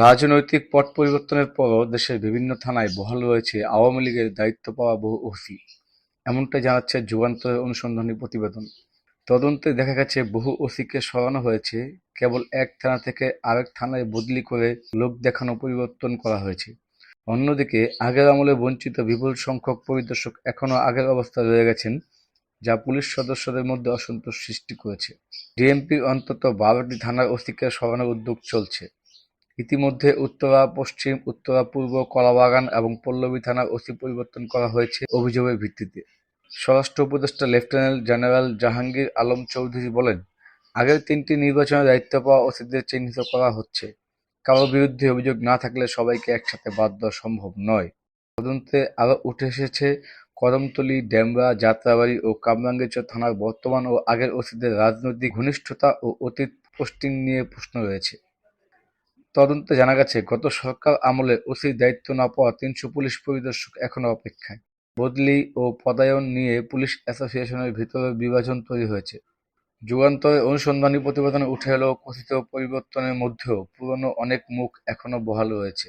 রাজনৈতিক পট পরিবর্তনের পরও দেশের বিভিন্ন থানায় বহাল রয়েছে আওয়ামী লীগের দায়িত্ব পাওয়া বহু ওসি। এমনটাই জানাচ্ছে যুগান্তরের অনুসন্ধানী প্রতিবেদন। তদন্তে দেখা গেছে, বহু ওসিকে সরানো হয়েছে। কেবল এক থানা থেকে আরেক থানায় বদলি করে লোক দেখানো পরিবর্তন করা হয়েছে। অন্যদিকে, আগের আমলে বঞ্চিত বিপুল সংখ্যক পরিদর্শক এখনও আগের অবস্থায় রয়ে গেছেন, যা পুলিশ সদস্যদের মধ্যে অসন্তোষ সৃষ্টি করেছে। ডিএমপির অন্তত বারোটি থানার ওসিকে সরানোর উদ্যোগ চলছে। ইতিমধ্যে উত্তরা, পশ্চিম, উত্তরা পূর্ব, কলাবাগান এবং পল্লবী থানার ওসি পরিবর্তন করা হয়েছে অভিযোগের ভিত্তিতে। স্বরাষ্ট্র উপদেষ্টা লেফটেন্যান্ট জেনারেল জাহাঙ্গীর আলম চৌধুরী বলেন, আগের তিনটি নির্বাচনে দায়িত্ব পাওয়া ওসিদের চিহ্নিত করা হচ্ছে। কারও বিরুদ্ধে অভিযোগ না থাকলে সবাইকে একসাথে বাদ দেওয়া সম্ভব নয়। তদন্তে আরও উঠে এসেছে কদমতলী ডেমরা, যাত্রাবাড়ি ও কামরাঙ্গীরচর থানার বর্তমান ও আগের ওসিদের রাজনৈতিক ঘনিষ্ঠতা ও অতীত পোস্টিং নিয়ে প্রশ্ন রয়েছে। তদন্তে জানা গেছে, গত সরকার আমলে ওসির দায়িত্ব না পাওয়া তিনশো পুলিশ পরিদর্শক এখনও অপেক্ষায়। বদলি ও পদায়ন নিয়ে পুলিশ অ্যাসোসিয়েশনের ভিতরে বিভাজন তৈরি হয়েছে। যুগান্তরে অনুসন্ধানী প্রতিবেদনে উঠে এলো কথিত পরিবর্তনের মধ্যেও পুরনো অনেক মুখ এখনও বহাল রয়েছে।